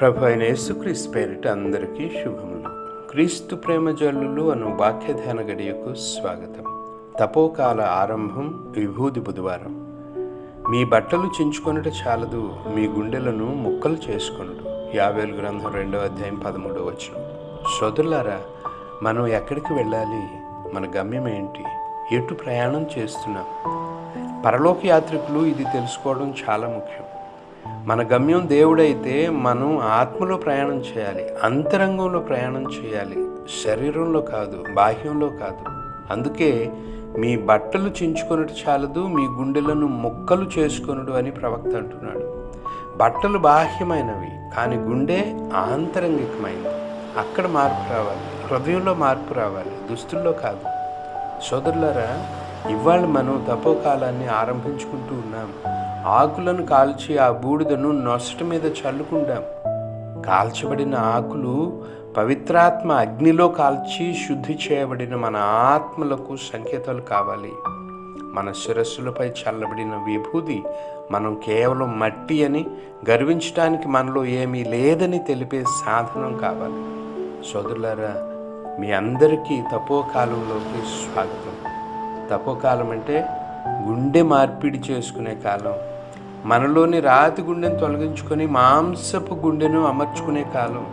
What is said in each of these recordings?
ప్రభు అయిన యేసుక్రీస్తు పేరిట అందరికీ శుభములు. క్రీస్తు ప్రేమ జల్లులు అను వాక్య ధ్యాన గడియకు స్వాగతం. తపోకాల ఆరంభం విభూది బుధవారం. మీ బట్టలు చించుకొనుట చాలదు మీ గుండెలను ముక్కలు చేసుకొనుడు యావేలు గ్రంథం రెండవ అధ్యాయం పదమూడవ వచనం. సోదరులారా మనం ఎక్కడికి వెళ్ళాలి? మన గమ్యం ఏంటి? ఎటు ప్రయాణం చేస్తున్నాం? పరలోక యాత్రికులు ఇది తెలుసుకోవడం చాలా ముఖ్యం. మన గమ్యం దేవుడైతే మనం ఆత్మలో ప్రయాణం చేయాలి అంతరంగంలో ప్రయాణం చేయాలి. శరీరంలో కాదు బాహ్యంలో కాదు. అందుకే మీ బట్టలు చించుకొనుట చాలదు మీ గుండెలను ముక్కలు చేసుకొనుడు అని ప్రవక్త అంటున్నాడు. బట్టలు బాహ్యమైనవి కానీ గుండె ఆంతరంగికమైనది అక్కడ మార్పు రావాలి హృదయంలో మార్పు రావాలి దుస్తుల్లో కాదు. సోదరులరా ఇవాళ మనం తపోకాలాన్ని ఆరంభించుకుంటూ ఉన్నాము ఆకులను కాల్చి ఆ బూడిదను నొసటి మీద చల్లుకుంటాం కాల్చబడిన ఆకులు పవిత్రాత్మ అగ్నిలో కాల్చి శుద్ధి చేయబడిన మన ఆత్మలకు సంకేతాలు కావాలి. మన శిరస్సులపై చల్లబడిన విభూది మనం కేవలం మట్టి అని గర్వించడానికి మనలో ఏమీ లేదని తెలిపే సాధనం కావాలి. సోదరులారా మీ అందరికీ తపోకాలంలోకి స్వాగతం. తపోకాలం అంటే గుండె మార్పిడి చేసుకునే కాలం. మనలోని రాతి గుండెను తొలగించుకొని మాంసపు గుండెను అమర్చుకునే కాలం.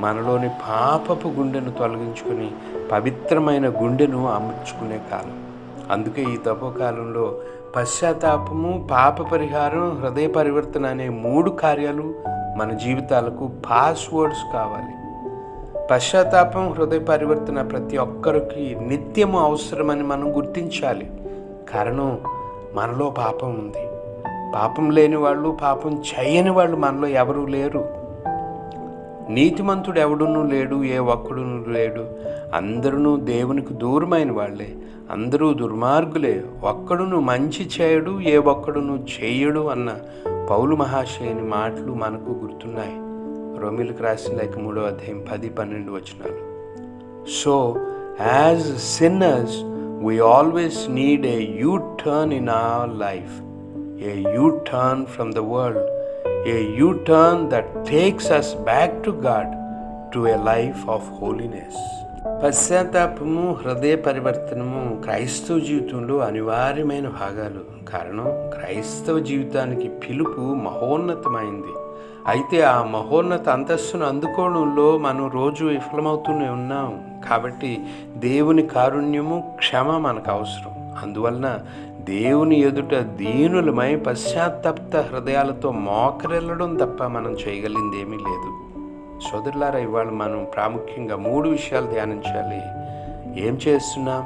మనలోని పాపపు గుండెను తొలగించుకొని పవిత్రమైన గుండెను అమర్చుకునే కాలం. అందుకే ఈ తపోకాలంలో పశ్చాత్తాపము పాప పరిహారం హృదయ పరివర్తన అనే మూడు కార్యాలు మన జీవితాలకు పాస్వర్డ్స్ కావాలి. పశ్చాత్తాపం హృదయ పరివర్తన ప్రతి ఒక్కరికి నిత్యము అవసరమని మనం గుర్తించాలి. కారణం మనలో పాపం ఉంది. పాపం లేని వాళ్ళు పాపం చేయని వాళ్ళు మనలో ఎవరూ లేరు. నీతిమంతుడు ఎవడునూ లేడు ఏ ఒక్కడునూ లేడు. అందరూ దేవునికి దూరమైన వాళ్ళే. అందరూ దుర్మార్గులే. ఒక్కడును మంచి చేయడు ఏ ఒక్కడును చేయడు అన్న పౌలు మహాశయుని మాటలు మనకు గుర్తున్నాయి. రోమిలకు రాసిన లేక మూడో అధ్యాయం పది పన్నెండు వచనాలు. So as sinners we always need a U turn in our life a U turn from the world a U turn that takes us back to God to a life of holiness పశ్చాత్తాపము హృదయ పరివర్తనము క్రైస్తవ జీవితంలో అనివార్యమైన భాగాలు. కారణం క్రైస్తవ జీవితానికి పిలుపు మహోన్నతమైంది. అయితే ఆ మహోన్నత అంతస్తును అందుకోవడంలో మనం రోజు విఫలమవుతూనే ఉన్నాం. కాబట్టి దేవుని కారుణ్యము క్షమ మనకు అవసరం. అందువలన దేవుని ఎదుట దీనులమై పశ్చాత్తప్త హృదయాలతో మోకరెళ్ళడం తప్ప మనం చేయగలిగింది ఏమీ లేదు. సోదరులారా ఇవాళ మనం ప్రాముఖ్యంగా మూడు విషయాలు ధ్యానించాలి. ఏం చేస్తున్నాం?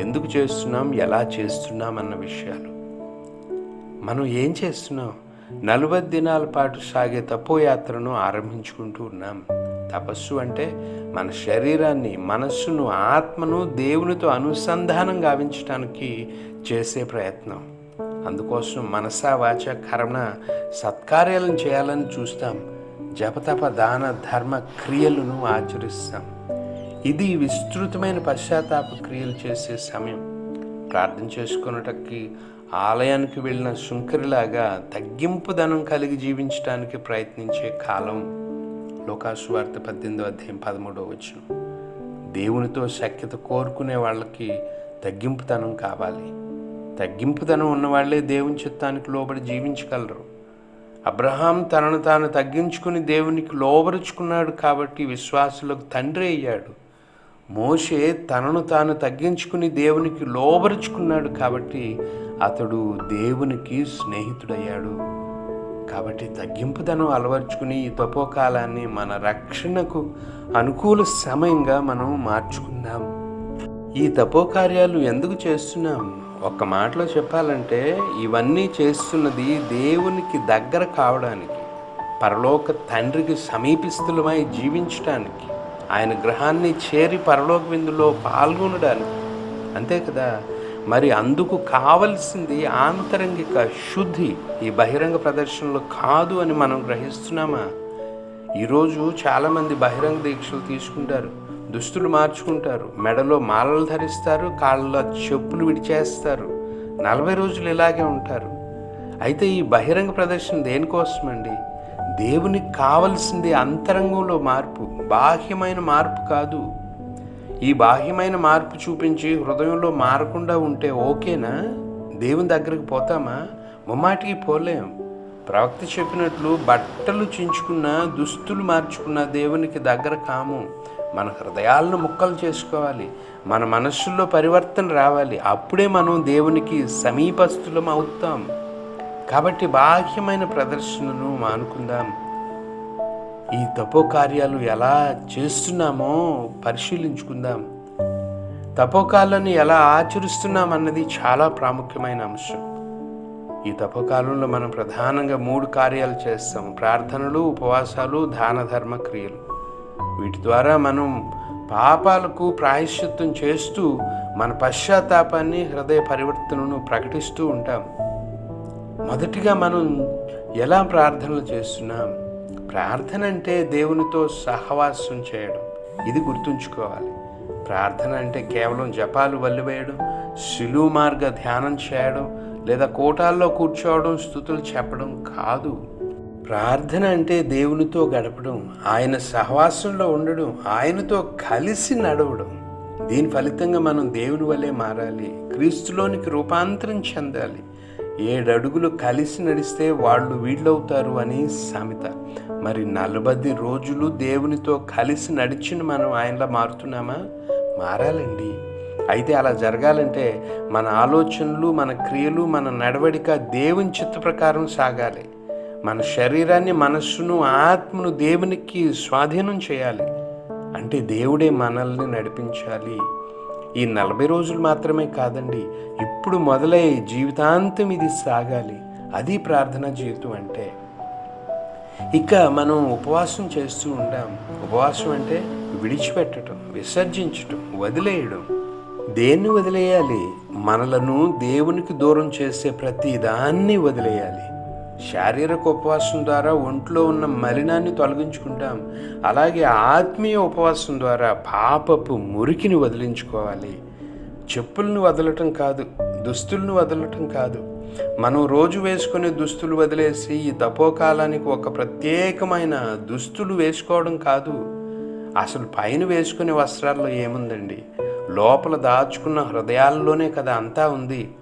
ఎందుకు చేస్తున్నాం? ఎలా చేస్తున్నాం? అన్న విషయాలు. మనం ఏం చేస్తున్నాం? నలభై దినాల పాటు సాగే తపోయాత్రను ఆరంభించుకుంటూ ఉన్నాం. తపస్సు అంటే మన శరీరాన్ని మనస్సును ఆత్మను దేవునితో అనుసంధానం గావించడానికి చేసే ప్రయత్నం. అందుకోసం మనసా వాచ కర్మ సత్కార్యాలను చేయాలని చూస్తాం. జపతప దాన ధర్మ క్రియలను ఆచరిస్తాం. ఇది విస్తృతమైన పశ్చాత్తాప క్రియలు చేసే సమయం. ప్రార్థన చేసుకున్నటకి ఆలయానికి వెళ్ళిన శుంకరిలాగా తగ్గింపుదనం కలిగి జీవించడానికి ప్రయత్నించే కాలం లోకాసు వార్త పద్దెనిమిదో అధ్యాయం పదమూడవ వచ్చిన దేవునితో శక్యత కోరుకునే వాళ్ళకి తగ్గింపుతనం కావాలి. తగ్గింపుతనం ఉన్నవాళ్ళే దేవుని చిత్తానికి లోబడి జీవించగలరు. అబ్రహాం తనను తాను తగ్గించుకుని దేవునికి లోబరుచుకున్నాడు కాబట్టి విశ్వాసులకు తండ్రి అయ్యాడు. మోషే తనను తాను తగ్గించుకుని దేవునికి లోబరుచుకున్నాడు కాబట్టి అతడు దేవునికి స్నేహితుడయ్యాడు. కాబట్టి తగ్గింపుదనం అలవర్చుకుని ఈ తపోకాలాన్ని మన రక్షణకు అనుకూల సమయంగా మనం మార్చుకుందాం. ఈ తపోకార్యాలు ఎందుకు చేస్తున్నాం? ఒక్క మాటలో చెప్పాలంటే ఇవన్నీ చేస్తున్నది దేవునికి దగ్గర కావడానికి పరలోక తండ్రికి సమీపిస్తులమై జీవించడానికి ఆయన గ్రహాన్ని చేరి పరలోక విందులో పాల్గొనడానికి. అంతే కదా? మరి అందుకు కావలసింది ఆంతరంగిక శుద్ధి ఈ బహిరంగ ప్రదర్శనలో కాదు అని మనం గ్రహిస్తున్నామా? ఈరోజు చాలామంది బహిరంగ దీక్షలు తీసుకుంటారు దుస్తులు మార్చుకుంటారు మెడలో మాలలు ధరిస్తారు కాళ్ళలో చెప్పులు విడిచేస్తారు నలభై రోజులు ఇలాగే ఉంటారు. అయితే ఈ బహిరంగ ప్రదర్శన దేనికోసమండి? దేవునికి కావలసింది అంతరంగంలో మార్పు బాహ్యమైన మార్పు కాదు. ఈ బాహ్యమైన మార్పు చూపించి హృదయంలో మారకుండా ఉంటే ఓకేనా? దేవుని దగ్గరికి పోతామా? ముమ్మాటికి పోలేం. ప్రవక్త చెప్పినట్లు బట్టలు చించుకున్న దుస్తులు మార్చుకున్న దేవునికి దగ్గర కాము. మన హృదయాలను ముక్కలు చేసుకోవాలి. మన మనస్సుల్లో పరివర్తన రావాలి. అప్పుడే మనం దేవునికి సమీపస్థులం అవుతాం కాబట్టి బాహ్యమైన ప్రదర్శనను మానుకుందాం. ఈ తపోకార్యాలు ఎలా చేస్తున్నామో పరిశీలించుకుందాం. తపోకాలను ఎలా ఆచరిస్తున్నామన్నది చాలా ప్రాముఖ్యమైన అంశం. ఈ తపోకాలంలో మనం ప్రధానంగా మూడు కార్యాలు చేస్తాం. ప్రార్థనలు ఉపవాసాలు దాన ధర్మ క్రియలు. వీటి ద్వారా మనం పాపాలకు ప్రాయశ్చిత్తం చేస్తూ మన పశ్చాత్తాపాన్ని హృదయ పరివర్తనను ప్రకటిస్తూ ఉంటాం. మొదటిగా మనం ఎలా ప్రార్థనలు చేస్తున్నాం? ప్రార్థన అంటే దేవునితో సహవాసం చేయడం. ఇది గుర్తుంచుకోవాలి. ప్రార్థన అంటే కేవలం జపాలు వల్లివేయడం శిలువు మార్గ ధ్యానం చేయడం లేదా కోటాల్లో కూర్చోవడం స్థుతులు చెప్పడం కాదు. ప్రార్థన అంటే దేవునితో గడపడం ఆయన సహవాసంలో ఉండడం ఆయనతో కలిసి నడవడం. దీని ఫలితంగా మనం దేవుని వల్లే మారాలి క్రీస్తులోనికి రూపాంతరం చెందాలి. ఏడడుగులు కలిసి నడిస్తే వాళ్ళు వీళ్ళవుతారు అని సామెత. మరి నలభై రోజులు దేవునితో కలిసి నడిచిన మనం ఆయనలా మారుతున్నామా? మారాలండి. అయితే అలా జరగాలంటే మన ఆలోచనలు మన క్రియలు మన నడవడిక దేవుని చిత్త ప్రకారం సాగాలి. మన శరీరాన్ని మనస్సును ఆత్మను దేవునికి స్వాధీనం చేయాలి. అంటే దేవుడే మనల్ని నడిపించాలి. ఈ నలభై రోజులు మాత్రమే కాదండి ఇప్పుడు మొదలై జీవితాంతం ఇది సాగాలి. అది ప్రార్థన జీవితం అంటే. ఇక మనం ఉపవాసం చేస్తూ ఉంటాం ఉపవాసం అంటే విడిచిపెట్టడం విసర్జించటం వదిలేయడం. దేన్ని వదిలేయాలి? మనలను దేవునికి దూరం చేసే ప్రతి దాన్ని వదిలేయాలి. శారీరక ఉపవాసం ద్వారా ఒంట్లో ఉన్న మలినాన్ని తొలగించుకుంటాం. అలాగే ఆత్మీయ ఉపవాసం ద్వారా పాపపు మురికిని వదిలించుకోవాలి. చెప్పులను వదలటం కాదు దుస్తులను వదలటం కాదు. మనం రోజు వేసుకునే దుస్తులు వదిలేసి ఈ తపోకాలానికి ఒక ప్రత్యేకమైన దుస్తులు వేసుకోవడం కాదు. అసలు పైన వేసుకునే వస్త్రాల్లో ఏముందండి? లోపల దాచుకున్న హృదయాల్లోనే కదా అంతా ఉంది.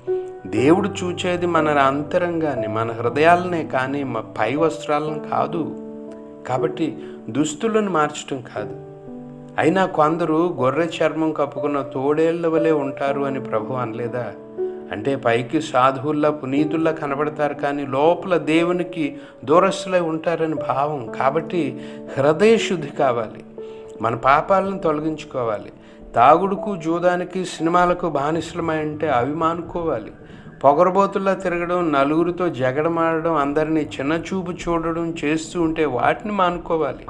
దేవుడు చూచేది మన అంతరంగాన్ని మన హృదయాలనే కానీ మా పై వస్త్రాలను కాదు. కాబట్టి దుస్తులను మార్చడం కాదు. అయినా కొందరు గొర్రె చర్మం కప్పుకున్న తోడేళ్ళ వలె ఉంటారు అని ప్రభు అనలేదా? అంటే పైకి సాధువుల్లా పునీతుల్లా కనబడతారు కానీ లోపల దేవునికి దూరస్తులై ఉంటారని భావం. కాబట్టి హృదయ శుద్ధి కావాలి. మన పాపాలను తొలగించుకోవాలి. తాగుడుకు జూదానికి సినిమాలకు బానిసలమై అంటే అవి మానుకోవాలి పొగరబోతుల్లా తిరగడం నలుగురితో జగడమాడడం అందరినీ చిన్నచూపు చూడడం చేస్తూ ఉంటే వాటిని మానుకోవాలి.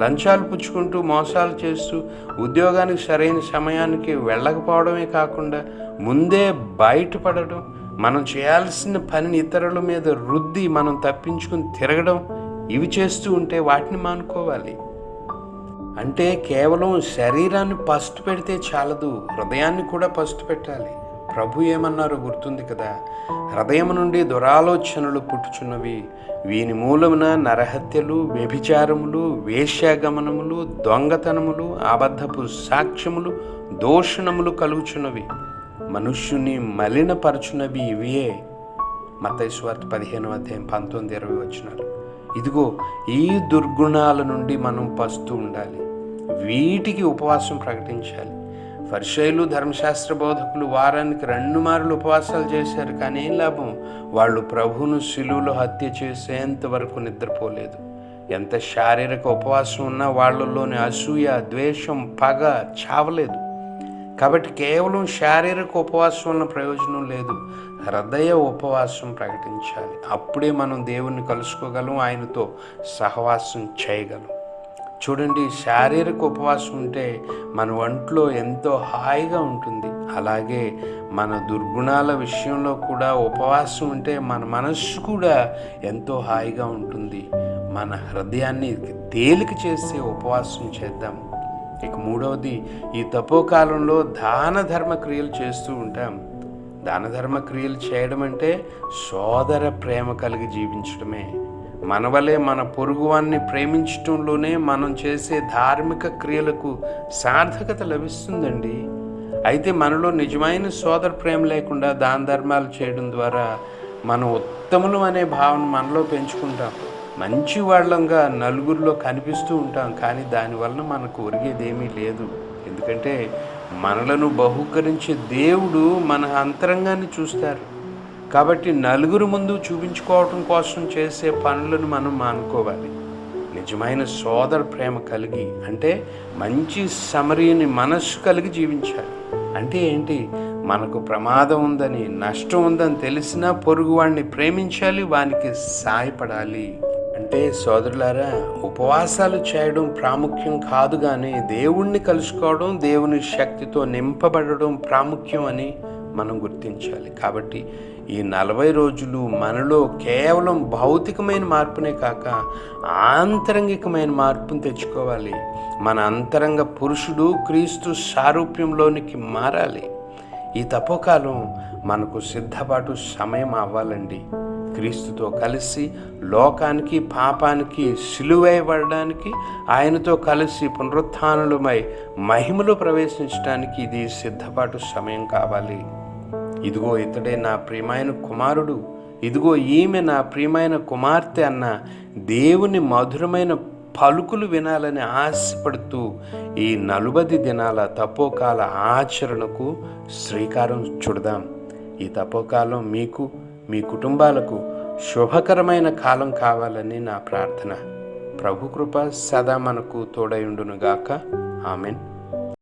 లంచాలు పుచ్చుకుంటూ మోసాలు చేస్తూ ఉద్యోగానికి సరైన సమయానికి వెళ్ళకపోవడమే కాకుండా ముందే బయటపడడం మనం చేయాల్సిన పనిని ఇతరుల మీద రుద్ది మనం తప్పించుకుని తిరగడం ఇవి చేస్తూ ఉంటే వాటిని మానుకోవాలి. అంటే కేవలం శరీరాన్ని పస్తు పెడితే చాలదు హృదయాన్ని కూడా పస్తు పెట్టాలి. ప్రభు ఏమన్నారో గుర్తుంది కదా? హృదయం నుండి దురాలోచనలు పుట్టుచున్నవి. వీని మూలమున నరహత్యలు వ్యభిచారములు వేశ్యాగమనములు దొంగతనములు అబద్ధపు సాక్ష్యములు దోషణములు కలుగుచున్నవి. మనుష్యుని మలినపరచునవి ఇవియే మతైశ్వార్త పదిహేను అధ్యాయం పంతొమ్మిది ఇరవై వచ్చినారు ఇదిగో ఈ దుర్గుణాల నుండి మనం పస్తూ ఉండాలి. వీటికి ఉపవాసం ప్రకటించాలి. పరిశైలు ధర్మశాస్త్ర బోధకులు వారానికి రెండు మార్లు ఉపవాసాలు చేశారు కానీ ఏం లాభం? వాళ్ళు ప్రభువును శిలువులో హత్య చేసేంత వరకు నిద్రపోలేదు. ఎంత శారీరక ఉపవాసం ఉన్నా వాళ్ళలోని అసూయ ద్వేషం పగ చావలేదు. కాబట్టి కేవలం శారీరక ఉపవాసం వల్ల ప్రయోజనం లేదు. హృదయ ఉపవాసం ప్రకటించాలి. అప్పుడే మనం దేవుణ్ణి కలుసుకోగలం ఆయనతో సహవాసం చేయగలం. చూడండి శారీరక ఉపవాసం ఉంటే మన ఒంట్లో ఎంతో హాయిగా ఉంటుంది. అలాగే మన దుర్గుణాల విషయంలో కూడా ఉపవాసం ఉంటే మన మనస్సు కూడా ఎంతో హాయిగా ఉంటుంది. మన హృదయాన్ని తేలిక చేసే ఉపవాసం చేద్దాం. ఇక మూడవది ఈ తపోకాలంలో దాన ధర్మ క్రియలు చేస్తూ ఉంటాం. దాన ధర్మ క్రియలు చేయడం అంటే సోదర ప్రేమ కలిగి జీవించడమే. మన వలె మన పొరుగువాన్ని ప్రేమించటంలోనే మనం చేసే ధార్మిక క్రియలకు సార్థకత లభిస్తుందండి. అయితే మనలో నిజమైన సోదర ప్రేమ లేకుండా దాన ధర్మాలు చేయడం ద్వారా మనం ఉత్తములు అనే భావన మనలో పెంచుకుంటాం. మంచి వాళ్ళంగా నలుగురిలో కనిపిస్తూ ఉంటాం కానీ దానివలన మనకు ఒరిగేదేమీ లేదు. ఎందుకంటే మనలను బహుకరించే దేవుడు మన అంతరంగాన్ని చూస్తారు. కాబట్టి నలుగురు ముందు చూపించుకోవటం కోసం చేసే పనులను మనం మానుకోవాలి. నిజమైన సోదర ప్రేమ కలిగి అంటే మంచి సమరీని మనస్సు కలిగి జీవించాలి. అంటే ఏంటి? మనకు ప్రమాదం ఉందని నష్టం ఉందని తెలిసినా పొరుగువాడిని ప్రేమించాలి వానికి సాయపడాలి. అంటే సోదరులారా ఉపవాసాలు చేయడం ప్రాముఖ్యం కాదు కానీ దేవుణ్ణి కలుసుకోవడం దేవుని శక్తితో నింపబడడం ప్రాముఖ్యం అని మనం గుర్తించాలి. కాబట్టి ఈ నలభై రోజులు మనలో కేవలం భౌతికమైన మార్పునే కాక ఆంతరంగికమైన మార్పును తెచ్చుకోవాలి. మన అంతరంగ పురుషుడు క్రీస్తు సారూప్యంలోనికి మారాలి. ఈ తపోకాలం మనకు సిద్ధపాటు సమయం అవ్వాలండి. క్రీస్తుతో కలిసి లోకానికి పాపానికి సిలువేయబడడానికి ఆయనతో కలిసి పునరుత్థానులమై మహిమలో ప్రవేశించడానికి ఇది సిద్ధపాటు సమయం కావాలి. ఇదిగో ఇతడే నా ప్రియమైన కుమారుడు. ఇదిగో ఈమె నా ప్రియమైన కుమార్తె అన్న దేవుని మధురమైన పలుకులు వినాలని ఆశపడుతూ ఈ నలుబది దినాల తపోకాల ఆచరణకు శ్రీకారం చుడదాం. ఈ తపోకాలం మీకు మీ కుటుంబాలకు శుభకరమైన కాలం కావాలని నా ప్రార్థన. ప్రభు కృప సదా మనకు తోడయుండునుగాక ఆమెన్.